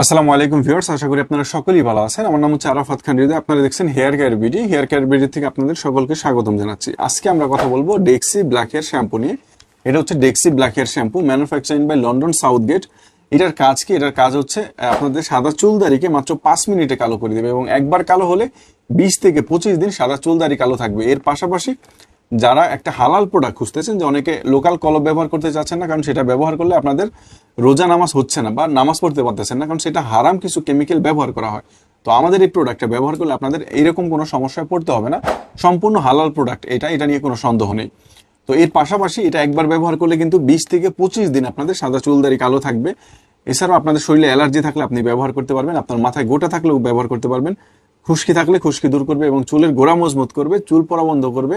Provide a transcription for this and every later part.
আসসালামু আলাইকুম ভিউয়ার্স, আশা করি আপনারা সকলেই ভালো আছেন। আমার নাম হচ্ছে আরাফাত খান হৃদয়। আপনারা দেখছেন hair care BD. Hair care BD থেকে আপনাদের সকলকে স্বাগতম জানাচ্ছি। আজকে আমরা কথা বলব ডেক্সি ব্ল্যাক হেয়ার শ্যাম্পু নিয়ে। এটা হচ্ছে dexe black hair shampoo manufacturing by London South Gate এটার কাজ কি? এটার কাজ হচ্ছে আপনাদের সাদা চুলদারিকে মাত্র পাঁচ মিনিটে কালো করে দেবে এবং একবার কালো হলে বিশ থেকে পঁচিশ দিন সাদা চুলদারি কালো থাকবে। এর পাশাপাশি যারা একটা হালাল প্রোডাক্ট খুঁজতেছেন যে অনেকে লোকাল কলব ব্যবহার করতে চাচ্ছেন না, কারণ সেটা ব্যবহার করলে আপনাদের রোজা নামাজ হচ্ছে না বা নামাজ পড়তে পারতেছেন না, কারণ সেটা হারাম কিছু কেমিক্যাল ব্যবহার করা হয়। তো আমাদের এই প্রোডাক্টটা ব্যবহার করলে আপনাদের এইরকম কোনো সমস্যায় পড়তে হবে না। সম্পূর্ণ হালাল প্রোডাক্ট এটা এটা নিয়ে কোনো সন্দেহ নেই। তো এর পাশাপাশি এটা একবার ব্যবহার করলে কিন্তু বিশ থেকে পঁচিশ দিন আপনাদের সাদা চুলদারি কালো থাকবে। এছাড়াও আপনাদের শরীরে অ্যালার্জি থাকলে আপনি ব্যবহার করতে পারবেন, আপনার মাথায় গোটা থাকলেও ব্যবহার করতে পারবেন। খুশকি থাকলে খুশকি দূর করবে এবং চুলের গোড়া মজবুত করবে, চুল পরা বন্ধ করবে।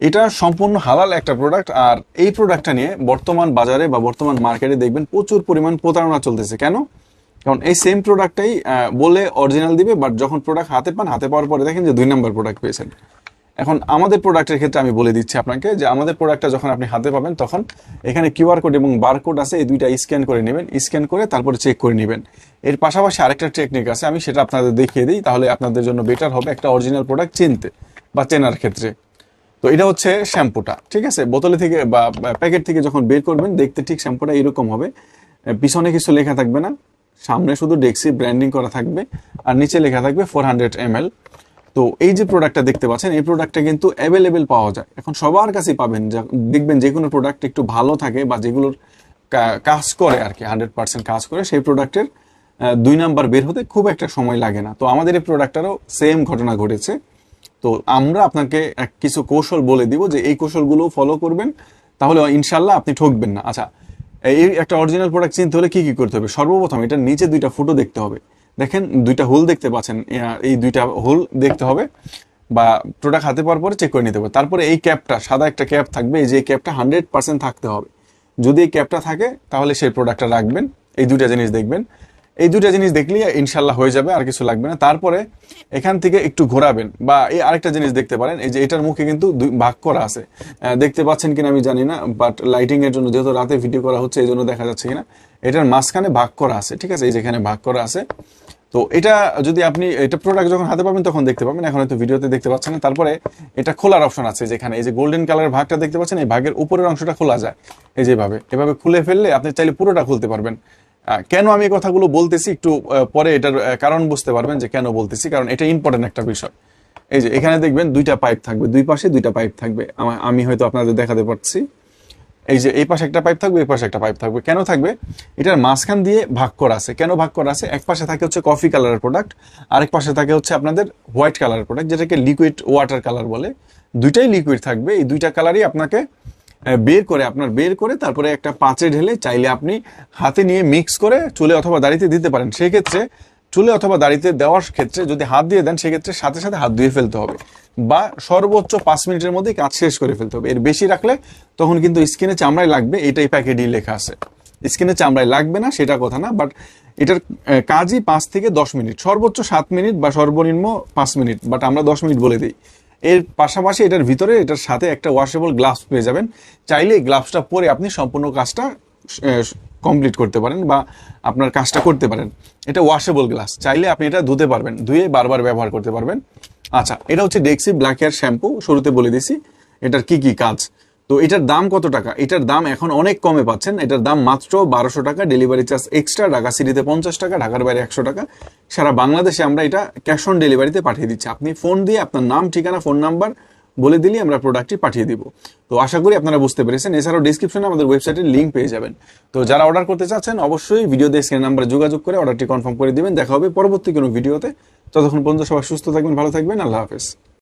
এটা সম্পূর্ণ হালাল একটা প্রোডাক্ট আর এই প্রোডাক্টটা নিয়ে বর্তমান বাজারে বা বর্তমান মার্কেটে দেখবেন প্রচুর পরিমাণ প্রতারণা চলতেছে। কেন? কারণ এই সেম প্রোডাক্টটাই বলে অরিজিনাল দিবে বাট যখন প্রোডাক্ট হাতে পান, হাতে পাওয়ার পরে দেখেন যে দুই নম্বর প্রোডাক্ট পেয়েছেন। এখন আমাদের প্রোডাক্টের ক্ষেত্রে আমি বলে দিচ্ছি আপনাকে যে আমাদের প্রোডাক্টটা যখন আপনি হাতে পাবেন, তখন এখানে কিউআর কোড এবং বারকোড আছে, এই দুইটা স্ক্যান করে নেবেন। স্ক্যান করে তারপরে চেক করে নেবেন। এর পাশাপাশি আরেকটা টেকনিক আছে, আমি সেটা আপনাদের দেখিয়ে দিই, তাহলে আপনাদের জন্য বেটার হবে একটা অরিজিনাল প্রোডাক্ট চিনতে বা চেনার ক্ষেত্রে। তো এটা হচ্ছে শ্যাম্পুটা, ঠিক আছে? বোতলে থেকে বা প্যাকেট থেকে যখন বের করবেন, দেখতে ঠিক শ্যাম্পুটা এরকম হবে। পিছনে কিছু লেখা থাকবে না, সামনে শুধু ডেক্সি ব্র্যান্ডিং করা থাকবে, আর নিচে লেখা থাকবে ফোর হান্ড্রেড এম তো এই যে প্রোডাক্টটা দেখতে পাচ্ছেন, এই প্রোডাক্টটা কিন্তু অ্যাভেলেবেল পাওয়া যায়। এখন সবার কাছেই পাবেন দেখবেন যে কোনো প্রোডাক্ট একটু ভালো থাকে বা যেগুলোর কাজ করে আর কি হান্ড্রেড পার্সেন্ট কাজ করে, সেই প্রোডাক্টের দুই নাম্বার বের হতে খুব একটা সময় লাগে না। তো আমাদের এই প্রোডাক্টটারও সেম ঘটনা ঘটেছে। তো আমরা আপনাকে এক কিছু কৌশল বলে দিব যে এই কৌশলগুলো ফলো করবেন। তাহলে ইনশাল্লাহ আপনি ঠকবেন না। আচ্ছা এই একটা অরিজিনাল প্রোডাক্ট চিনতে হলে কি কি করতে হবে? সর্বপ্রথম এটার নিচে দুইটা ফুটো দেখতে হবে। দেখেন, দুইটা হোল দেখতে পাচ্ছেন। এই দুইটা হোল দেখতে হবে বা প্রোডাক্ট হাতে পাওয়ার পরে চেক করে নিতে হবে। তারপরে এই ক্যাপটা সাদা একটা ক্যাপ থাকবে, এই যে ক্যাপটা হান্ড্রেড পার্সেন্ট থাকতে হবে। যদি এই ক্যাপটা থাকে, তাহলে সেই প্রোডাক্টটা রাখবেন। এই দুইটা জিনিস দেখবেন। এই দুটা জিনিস দেখলেই ইনশাল্লাহ হয়ে যাবে, আর কিছু লাগবে না। তারপরে এখান থেকে একটু ঘোরাবেন বা এই আরেকটা জিনিস দেখতে পারেন, এই যে এটার মুখে কিন্তু ভাগ করা আছে। দেখতে পাচ্ছেন কিনা আমি জানি না বাট লাইটিং এর জন্য যেহেতু রাতে ভিডিও করা হচ্ছে, এই জন্য দেখা যাচ্ছে কিনা। এটার মাঝখানে ভাগ করা আছে, ঠিক আছে? এই যেখানে ভাগ করা আছে। তো এটা যদি আপনি, এটা প্রোডাক্ট যখন হাতে পাবেন, তখন দেখতে পাবেন। এখন হয়তো ভিডিওতে দেখতে পাচ্ছেন না। তারপরে এটা খোলার অপশন আছে যেখানে, এই যে গোল্ডেন কালারের ভাগটা দেখতে পাচ্ছেন, এই ভাগের উপরের অংশটা খোলা যায়। এই যেভাবে, এভাবে খুলে ফেললে আপনি চাইলে পুরোটা খুলতে পারবেন। কেন আমি কথাগুলো বলতেছি একটু পরে এটার কারণ বুঝতে পারবেন যে কেন বলতেছি, কারণ এটা ইম্পর্টেন্ট একটা বিষয়। এই যে, এখানে দেখবেন দুইটা পাইপ থাকবে, দুই পাশে দুইটা পাইপ থাকবে। আমি হয়তো আপনাদের দেখাতে পারছি। এই যে, এই পাশে একটা পাইপ থাকবে, এই পাশে একটা পাইপ থাকবে। কেন থাকবে? এটার মাঝখান দিয়ে ভাগ করা আছে। কেন ভাগ করা আছে? এক পাশে থাকে হচ্ছে কফি কালারের প্রোডাক্ট আরেক পাশে থাকে হচ্ছে আপনাদের হোয়াইট কালারের প্রোডাক্ট যেটাকে লিকুইড ওয়াটার কালার বলে। দুইটাই লিকুইড থাকবে, এই দুইটা কালারই আপনাকে বের করে, আপনার বের করে তারপরে একটা পাঁচে ঢেলে চাইলে আপনি হাতে নিয়ে মিক্স করে চুলে অথবা দাড়িতে দিতে পারেন। সেক্ষেত্রে চুলে অথবা দাড়িতে দেওয়ার ক্ষেত্রে যদি হাত দিয়ে দেন, সেক্ষেত্রে সাথে সাথে হাত ধুয়ে ফেলতে হবে বা সর্বোচ্চ পাঁচ মিনিটের মধ্যেই কাজ শেষ করে ফেলতে হবে। এর বেশি রাখলে তখন কিন্তু স্কিনে চামড়ায় লাগবে, এটাই প্যাকেটই লেখা আছে। স্কিনে চামড়ায় লাগবে না, সেটা কথা না বাট এটার কাজই পাঁচ থেকে দশ মিনিট। সর্বোচ্চ সাত মিনিট বা সর্বনিম্ন পাঁচ মিনিট বাট আমরা দশ মিনিট বলে দিই। এর পাশাপাশি এটার ভিতরে, এটার সাথে একটা ওয়াশেবল গ্লাভস পেয়ে যাবেন। চাইলে এই গ্লাভসটা পরে আপনি সম্পূর্ণ কাজটা কমপ্লিট করতে পারেন বা আপনার কাজটা করতে পারেন। এটা ওয়াশেবল গ্লাস চাইলে আপনি এটা ধুতে পারবেন, ধুয়ে বারবার ব্যবহার করতে পারবেন। আচ্ছা এটা হচ্ছে ডেক্সি ব্ল্যাক হেয়ার শ্যাম্পু শুরুতে বলে দিছি, এটার কি কি কাজ? তো এটার দাম কত টাকা? এটার দাম এখন অনেক কমে পাচ্ছেন। এটার দাম মাত্র বারোশো টাকা। Delivery charge extra. ঢাকা সিটিতে পঞ্চাশ টাকা, ঢাকার বাইরে একশো টাকা। সারা বাংলাদেশে আমরা এটা ক্যাশ অন ডেলিভারিতে পাঠিয়ে দিচ্ছি। আপনি ফোন দিয়ে আপনার নাম, ঠিকানা, ফোন নাম্বার বলে দিলেই আমরা প্রোডাক্টটি পাঠিয়ে দিব। তো আশা করি আপনারা বুঝতে পেরেছেন। এছাড়াও ডিসক্রিপশনে আমাদের ওয়েবসাইটের লিঙ্ক পেয়ে যাবেন। তো যারা অর্ডার করতে চাচ্ছেন, অবশ্যই ভিডিও দিয়ে স্ক্রিন নাম্বারে যোগাযোগ করে অর্ডারটি কনফার্ম করে দিবেন। দেখা হবে পরবর্তী কোনো ভিডিওতে ততক্ষণ পর্যন্ত সবাই সুস্থ থাকবেন, ভালো থাকবেন। আল্লাহ হাফেজ।